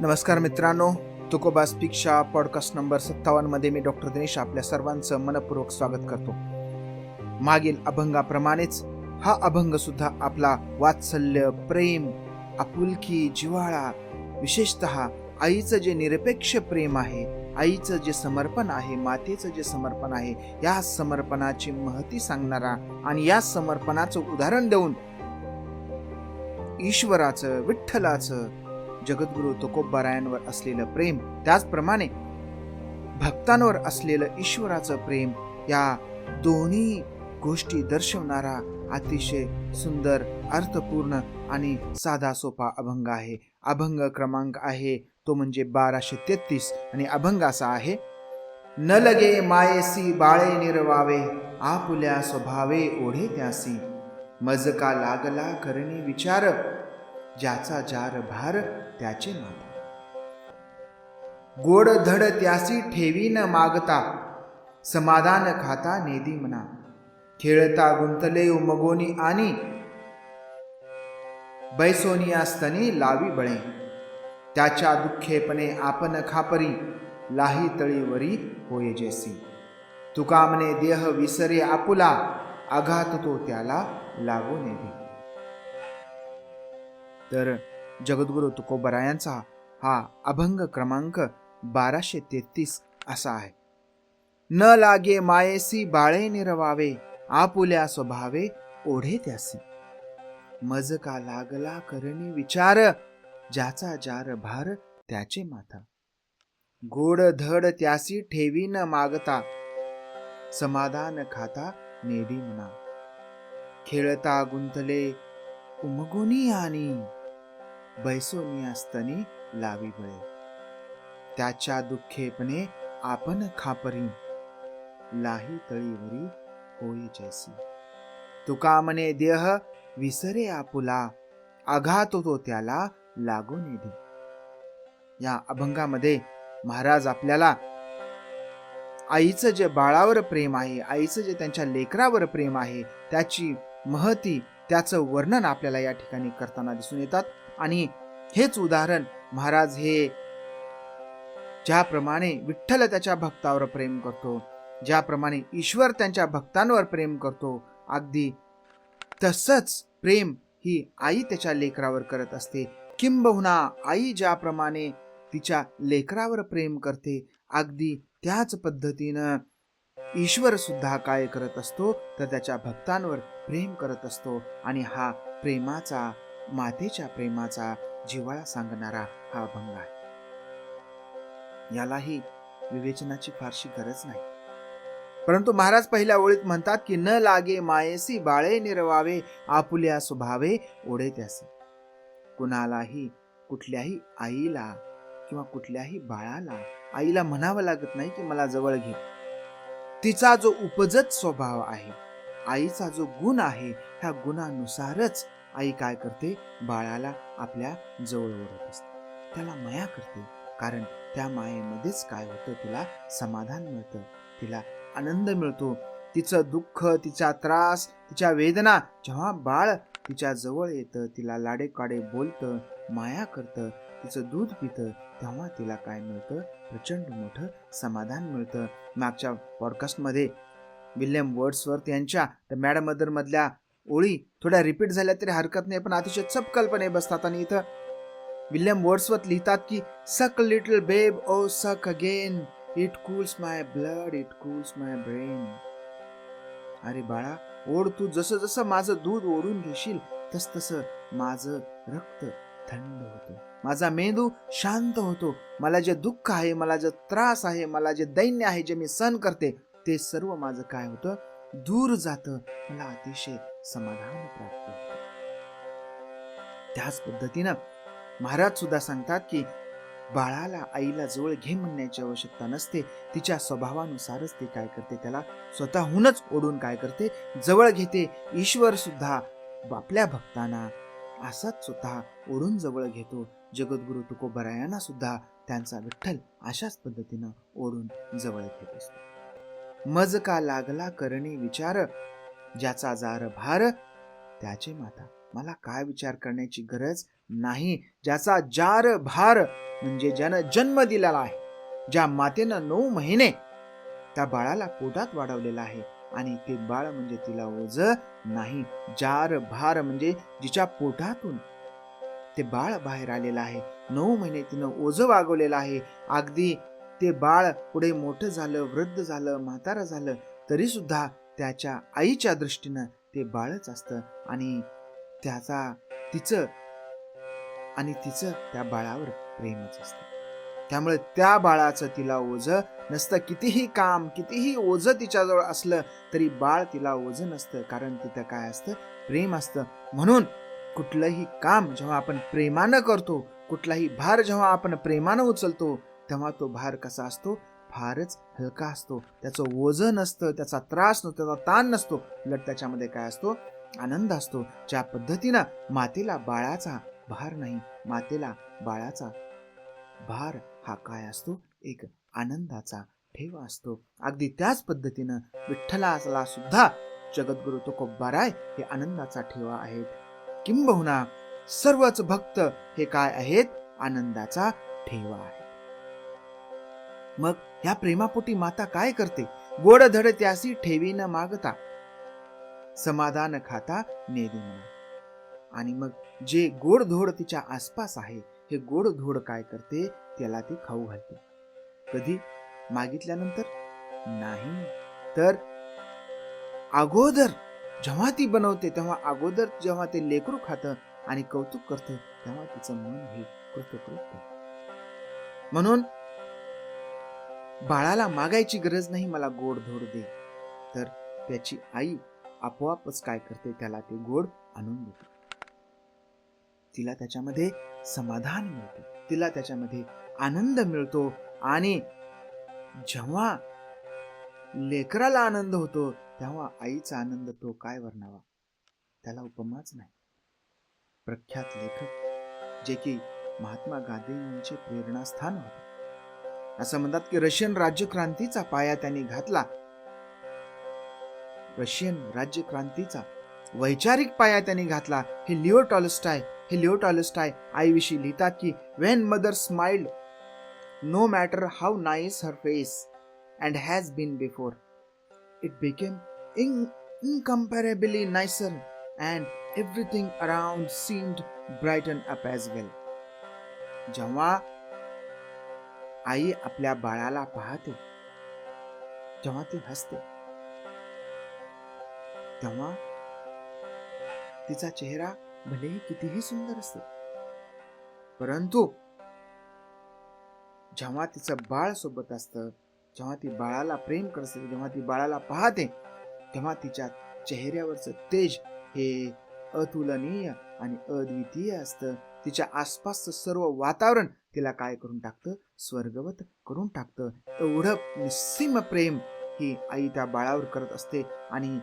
नमस्कार मित्रांनो तुकोबा स्पीकच्या पॉडकास्ट नंबर सत्तावन्नमध्ये मी डॉक्टर दिनेश आपल्या सर्वांचं मनपूर्वक स्वागत करतो. मागील अभंगाप्रमाणेच हा अभंग सुद्धा आपला वात्सल्य प्रेम आपुलकी जिव्हाळा विशेषत आईचं जे निरपेक्ष प्रेम आहे आईचं जे समर्पण आहे मातेचं जे समर्पण आहे या समर्पणाची महती सांगणारा आणि या समर्पणाचं उदाहरण देऊन ईश्वराचं विठ्ठलाचं जगद्गुरु तुकोबारायांवर असलेलं प्रेम त्याचप्रमाणे भक्तांवर असलेलं ईश्वराचं प्रेम या दोन्ही गोष्टी दर्शवणारा अतिशय सुंदर अर्थपूर्ण आणि साधा सोपा अभंग आहे. अभंग क्रमांक आहे तो म्हणजे बाराशे तेहतीस आणि अभंग असा आहे न लगे मायेसी बाळे निर्वावे आपुल्या स्वभावे ओढे त्यासी. मज का लागला करणी विचार ज्याचा जार भार त्याचे माता गोड धड त्यासी ठेवी न मागता समाधान खाता नेदी म्हणा खेळता गुंतले उमगोनी आणि बैसोनी असतनी लावी बळे. त्याच्या दुःखेपणे आपण खापरी लाही तळीवरी होय जेसी. तुकामने देह विसरे आपुला आघात तो त्याला लागू नेदी तर जगद्गुरु तुकोबरायांचा हा अभंग क्रमांक बाराशे तेहतीस असा आहे. न लागे मायेसी बाळे निरवावे आपुल्या स्वभावे ओढे त्यासी. मज का लागला करणी विचार ज्याचा जार भार त्याचे माथा. गोड धड त्यासी ठेवी न मागता समाधान खाता नेडी म्हणा खेळता गुंतले उमगुनी आणि बैसोनी असतनी लावी बळे. त्याच्या दुःखेपणे आपण खापरी. लाही तळीवरी होई जैसी. तुका म्हणे देह विसरे आपुला. आघात तो त्याला लागून येधी या अभंगामध्ये महाराज आपल्याला आईचं जे बाळावर प्रेम आहे आईचं जे त्यांच्या लेकरावर प्रेम आहे त्याची महती त्याचं वर्णन आपल्याला या ठिकाणी करताना दिसून येतात. आणि हेच उदाहरण महाराज हे ज्याप्रमाणे विठ्ठल त्याच्या भक्तावर प्रेम करतो ज्याप्रमाणे ईश्वर त्यांच्या भक्तांवर प्रेम करतो अगदी तसंच प्रेम ही आई त्याच्या लेकरावर करत असते. किंबहुना आई ज्याप्रमाणे तिच्या लेकरावर प्रेम करते अगदी त्याच पद्धतीनं ईश्वर सुद्धा काय करत असतो तर त्याच्या भक्तांवर प्रेम करत असतो आणि हा प्रेमाचा मातेच्या प्रेमाचा जिव्हाळा सांगणारा हा अभंग आहे. यालाही विवेचनाची फारशी गरज नाही. परंतु महाराज पहिल्या ओळीत म्हणतात की न लागे मायेसी बाळे निर्वावे आपुल्या स्वभावे ओढे त्यासे कुणालाही कुठल्याही आईला किंवा कुठल्याही बाळाला आईला म्हणावं लागत नाही की मला जवळ घे. तिचा जो उपजत स्वभाव आहे आईचा जो गुण आहे ह्या गुणानुसारच आई काय करते? बाळाला आपल्या जवळ ओढत असते. त्याला माया करते. कारण त्या मायेमध्येच काय होतं? तिला समाधान मिळतं. तिला आनंद मिळतो. तिचं दुःख तिचा त्रास तिच्या वेदना जेव्हा बाळ तिच्या जवळ येतं तिला लाडेकाडे बोलतं माया करतं तिचं दूध पितं तेव्हा तिला काय मिळतं? प्रचंड मोठं समाधान मिळतं. मागच्या पॉडकास्टमध्ये विल्यम वर्ड्सवर्थ यांच्या द मॅड ओळी थोड्या रिपीट झाल्या तरी हरकत नाही पण अतिशय चपकल्पने बसतात आणि इथं विल्यम वर्ड्सवत लिहितात की सक little babe O suck again it cools my blood it cools my brain अरे बाळा ओढ तू जसं जसं माझं दूध ओढून घेशील तस तसं माझं रक्त थंड होतं. माझा मेंदू शांत होतो. मला जे दुःख आहे मला जे त्रास आहे मला जे दैन्य आहे जे मी सहन करते ते सर्व माझं काय होतं? दूर जातं मला अतिशय समाधान प्राप्त होतं. त्याच पद्धतीनं महाराज सुद्धा सांगतात की बाळाला आईला जवळ घे म्हणण्याची आवश्यकता नसते. तिच्या स्वभावानुसारच ते काय करते त्याला स्वतःहूनच ओढून काय करते जवळ घेते. ईश्वर सुद्धा आपल्या भक्तांना असाच स्वतः ओढून जवळ घेतो. जगद्गुरु तुकोबरायांना सुद्धा त्यांचा विठ्ठल अशाच पद्धतीनं ओढून जवळ घेत असतो. मज का लागला करणी विचार. ज्याचा जार भार त्याचे माता. मला काय विचार करण्याची गरज नाही? ज्याचा जार भार म्हणजे ज्यानं जन्म दिलेला आहे ज्या मातेनं नऊ महिने त्या बाळाला पोटात वाढवलेला आहे आणि ते बाळ म्हणजे तिला ओझ नाही. जार भार म्हणजे जिच्या पोटातून ते बाळ बाहेर आलेलं आहे. नऊ महिने तिनं ओझ वागवलेलं आहे. अगदी ते बाळ पुढे मोठं झालं वृद्ध झालं म्हातारं झालं तरी सुद्धा त्याच्या आईच्या दृष्टीनं ते बाळच असतं. आणि त्याचा तिचं आणि तिचं त्या बाळावर प्रेमच असतं. त्यामुळे त्या बाळाचं तिला ओझ नसतं. कितीही काम कितीही ओझ तिच्याजवळ असलं तरी बाळ तिला ओझ नसतं. कारण तिथं काय असतं? प्रेम असतं. म्हणून कुठलंही काम जेव्हा आपण प्रेमानं करतो कुठलाही भार जेव्हा आपण प्रेमानं उचलतो तेव्हा तो भार कसा असतो? फारच हलका असतो. त्याचं वजन असतं त्याचा त्रास नसतो त्याचा ताण नसतो. उलट त्याच्यामध्ये काय असतो? आनंद असतो. ज्या पद्धतीनं मातेला बाळाचा भार नाही मातेला बाळाचा भार हा काय असतो? एक आनंदाचा ठेवा असतो. अगदी त्याच पद्धतीनं विठ्ठलाला सुद्धा जगद्गुरु तुकोबाराय हे आनंदाचा ठेवा आहेत. किंबहुना सर्वच भक्त हे काय आहेत? आनंदाचा ठेवा आहे मग ह्या प्रेमापोटी माता काय करते? गोड धड त्यासी ठेवी न मागता. समाधान खाता नेदे म्हणा. आणि मग जे गोड धोड तिच्या आसपास आहे हे गोड धोड काय करते? त्याला ती खाऊ घालते. कधी? मागितल्यानंतर? नाही. तर अगोदर जेव्हा ती बनवते तेव्हा अगोदर जेव्हा ते लेकरू खातं आणि कौतुक करतं तेव्हा तिचं मन हे कृतकृत म्हणून बाळाला मागायची गरज नाही मला गोड धोड दे. तर त्याची आई आपोआपच काय करते त्याला ते गोड आणून देते. तिला त्याच्यामध्ये समाधान मिळते. तिला त्याच्यामध्ये आनंद मिळतो आणि जेव्हा लेकराला आनंद होतो तेव्हा आईचा आनंद तो काय वर्णावा? त्याला उपमाच नाही. प्रख्यात लेखक जे की महात्मा गांधी यांचे प्रेरणास्थान होते. असं म्हणतात की रशियन राज्यक्रांतीचा पाया त्यांनी घातला. रशियन राज्यक्रांतीचा वैचारिक पाया त्यांनी घातला. हे लिओ टॉलस्टाय हे लिओ टॉलस्टाय आईविषयी लिहितात की when mother smiled no matter how nice her face and has been before it became incomparably nicer and everything around seemed brighten up as well जेव्हा आई आपल्या बाळाला पाहते. जेव्हा ती हसते. तेव्हा तिचा चेहरा भलेही कितीही सुंदर असतो परंतु जेव्हा तिचं बाळ सोबत असतं जेव्हा ती बाळाला प्रेम करते जेव्हा ती बाळाला पाहते तेव्हा तिच्या चेहऱ्यावरचं तेज हे अतुलनीय आणि अद्वितीय असतं. तिच्या आसपासचं सर्व वातावरण तिला काय करून टाकतं? स्वर्गवत करून टाकतं. एवढं निस्सीम प्रेम ही आई त्या बाळावर करत असते आणि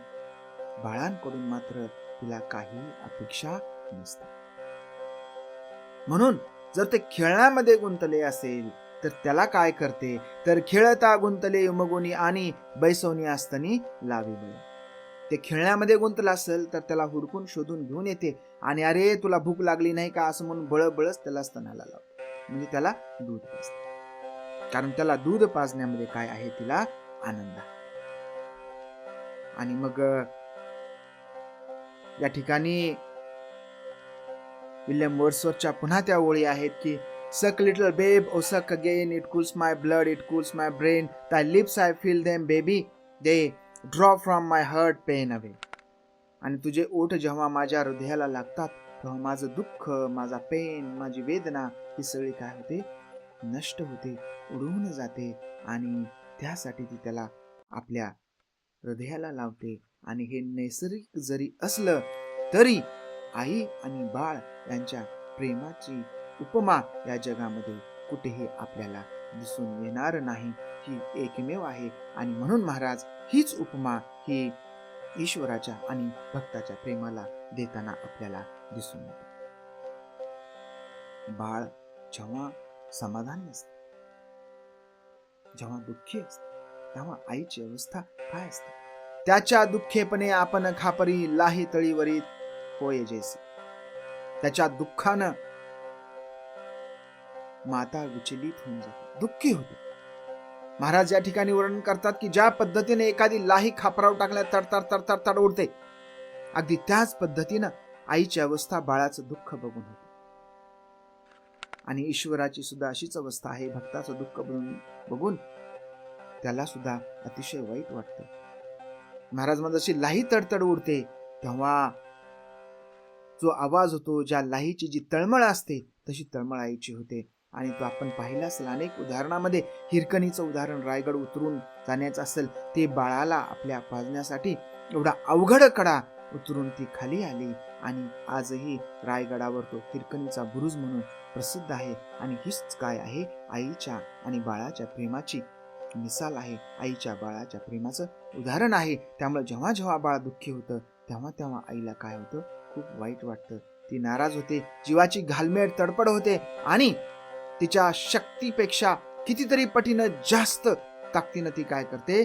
बाळांकडून मात्र तिला काही अपेक्षा नसते म्हणून जर ते खेळण्यामध्ये गुंतले असेल तर त्याला काय करते? तर खेळता गुंतले मगोनी आणि बैसवनी असतानी लावी ते खेळण्यामध्ये गुंतलं असेल तर त्याला हुडकून शोधून घेऊन येते आणि अरे तुला भूक लागली नाही का? असं म्हणून बळबळच त्याला स्तनाला लावते. म्हणजे त्याला दूध पाजते. कारण त्याला दूध पाजण्यामध्ये काय आहे? तिला आनंद आणि मग या ठिकाणी विल्यम वर्सवरच्या पुन्हा त्या ओळी आहेत की सक little babe O suck again it cools my blood it cools my brain thy lips I feel them baby they draw from my heart pain away आणि तुझे ओठ जेव्हा माझ्या हृदयाला लागतात तेव्हा माझं दुःख माझा पेन माझी वेदना ही सगळी काय होते? नष्ट होते उडवून जाते आणि त्यासाठी ती त्याला आपल्या हृदयाला लावते. आणि हे नैसर्गिक जरी असलं तरी आई आणि बाळ यांच्या प्रेमाची उपमा या जगामध्ये कुठेही आपल्याला दिसून येणार नाही. ही एकमेव आहे आणि म्हणून महाराज हीच उपमा ही ईश्वराच्या आणि भक्ताच्या प्रेमाला देताना आपल्याला दिसून येतो. बाळ जेव्हा समाधानी असते जेव्हा दुःखी असते तेव्हा आईची अवस्था काय असते? त्याच्या दुःखेपणे आपण खापरी लाही तळीवरी होय जैसे. त्याच्या दुःखानं माता विचलित होऊन जाते दुःखी होते. महाराज या ठिकाणी वर्णन करतात की ज्या पद्धतीने एखादी लाही खापराव टाकल्या तडतड तडतड तड उडते अगदी त्याच पद्धतीनं आईची अवस्था बाळाचं दुःख बघून होते. आणि ईश्वराची सुद्धा अशीच अवस्था आहे भक्ताचं दुःख बघून बघून त्याला सुद्धा अतिशय वाईट वाटतं. महाराज म्हणजे अशी लाही तडतड उडते. तेव्हा जो आवाज होतो ज्या लाहीची जी तळमळ असते तशी तळमळ आईची होते. आणि तो आपण पाहिला असेल अनेक उदाहरणामध्ये हिरकणीचं उदाहरण रायगड उतरून जाण्याचं असेल ते बाळाला आपल्या पाजण्यासाठी एवढा अवघड कडा उतरून ती खाली आली आणि आजही रायगडावर तो हिरकणीचा बुरुज म्हणून प्रसिद्ध आहे. आणि हीच काय आहे? आईच्या आणि बाळाच्या प्रेमाची मिसाल आहे. आईच्या बाळाच्या प्रेमाचं उदाहरण आहे. त्यामुळे जेव्हा जेव्हा बाळ दुःखी होतं तेव्हा तेव्हा आईला काय होतं? खूप वाईट वाटतं. ती नाराज होते जीवाची घालमेळ तडपड होते आणि तिच्या शक्तीपेक्षा कितीतरी पटीनं जास्त ताकदीनं ती काय करते?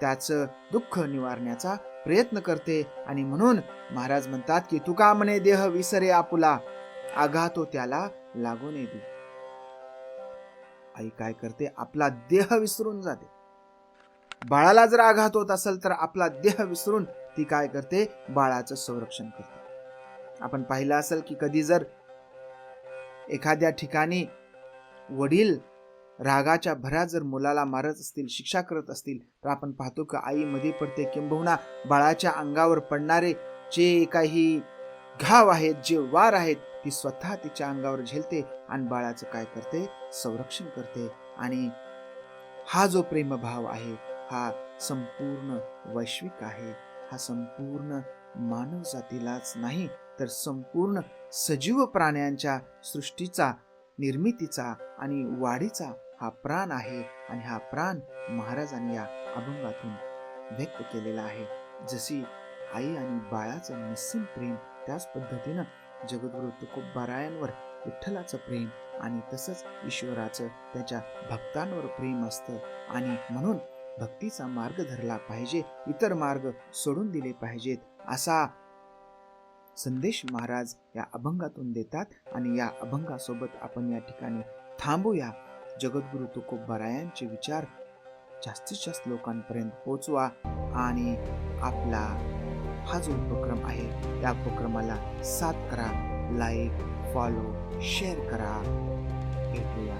त्याचं दुःख निवारण्याचा प्रयत्न करते आणि म्हणून महाराज म्हणतात की तुका म्हणे देह विसरे आपुला? आघातो हो त्याला लागून दे आई काय करते? आपला देह विसरून जाते. बाळाला जर आघात होत असेल तर आपला देह विसरून ती काय करते? बाळाचं संरक्षण करते. आपण पाहिलं असेल की कधी जर एखाद्या ठिकाणी वडील रागाच्या भरात जर मुलाला मारत असतील शिक्षा करत असतील तर आपण पाहतो की आई मध्ये पडते किंबहुना बाळाच्या अंगावर पडणारे जे काही घाव आहेत जे वार आहेत ती स्वतः तिच्या अंगावर झेलते आणि बाळाचं काय करते? संरक्षण करते. आणि हा जो प्रेमभाव आहे हा संपूर्ण वैश्विक आहे. हा संपूर्ण मानव जातीलाच नाही तर संपूर्ण सजीव प्राण्यांच्या सृष्टीचा निर्मितीचा आणि वाढीचा हा प्राण आहे आणि हा प्राण महाराजांनी या अभंगातून व्यक्त केलेला आहे. जशी आई आणि बाळाचं निस्सीम प्रेम त्याच पद्धतीनं जगद्गुरु तुकोबारायांवर विठ्ठलाचं प्रेम आणि तसंच ईश्वराचं त्याच्या भक्तांवर प्रेम असतं आणि म्हणून भक्तीचा मार्ग धरला पाहिजे इतर मार्ग सोडून दिले पाहिजेत असा संदेश महाराज या अभंगातून देतात. आणि या अभंगासोबत आपण या ठिकाणी थांबूया. जगद्गुरु तुकोबारायांचे विचार जास्तीत जास्त लोकांपर्यंत पोचवा आणि आपला हा जो उपक्रम आहे या उपक्रमाला साथ करा लाईक फॉलो शेअर करा. भेटूया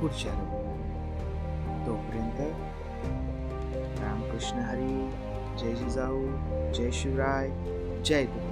पुढच्या रविवारी. तोपर्यंत रामकृष्ण हरी जय जिजाऊ जय शिवराय जय गुरु